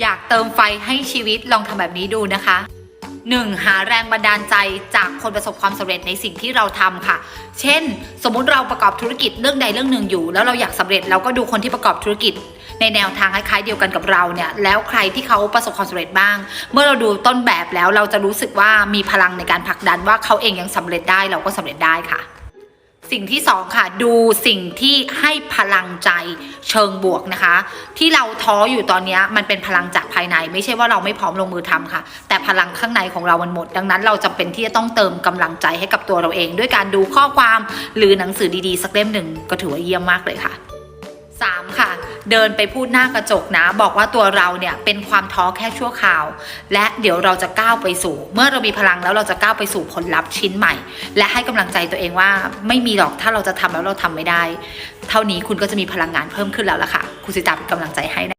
อยากเติมไฟให้ชีวิตลองทำแบบนี้ดูนะคะ 1. หาแรงบันดาลใจจากคนประสบความสำเร็จในสิ่งที่เราทำค่ะ เช่น สมมุติเราประกอบธุรกิจเรื่องใดเรื่องหนึ่งอยู่ แล้วเราอยากสำเร็จเราก็ดูคนที่ประกอบธุรกิจ ในแนวทางคล้ายๆเดียวกันกับเราเนี่ยแล้วใครที่เขาประสบความสำเร็จบ้าง เมื่อเราดูต้นแบบแล้วเราจะรู้สึกว่ามีพลังในการผลักดันว่าเขาเองยังสำเร็จได้เราก็สำเร็จได้ค่ะ สิ่งที่สองค่ะดูสิ่งที่ให้พลังใจเชิงบวกนะคะ ที่เราท้ออยู่ตอนนี้มันเป็นพลังจากภายใน ไม่ใช่ว่าเราไม่พร้อมลงมือทำค่ะ แต่พลังข้างในของเรามันหมด ดังนั้นเราจำเป็นที่จะต้องเติมกำลังใจให้กับตัวเราเอง ด้วยการดูข้อความหรือหนังสือดีๆ สักเล่มหนึ่งก็ถือว่าเยี่ยมมากเลยค่ะ 3. ค่ะ เดินไปพูดหน้ากระจกนะ บอกว่าตัวเราเนี่ยเป็นความท้อแค่ชั่วคราว และเดี๋ยวเราจะก้าวไปสู่ เมื่อเรามีพลังแล้วเราจะก้าวไปสู่ผลลัพธ์ชิ้นใหม่ และให้กำลังใจตัวเองว่าไม่มีหรอกถ้าเราจะทำแล้วเราทำไม่ได้ เท่านี้คุณก็จะมีพลังงานเพิ่มขึ้นแล้วล่ะค่ะคุณสิตาเป็นกำลังใจให้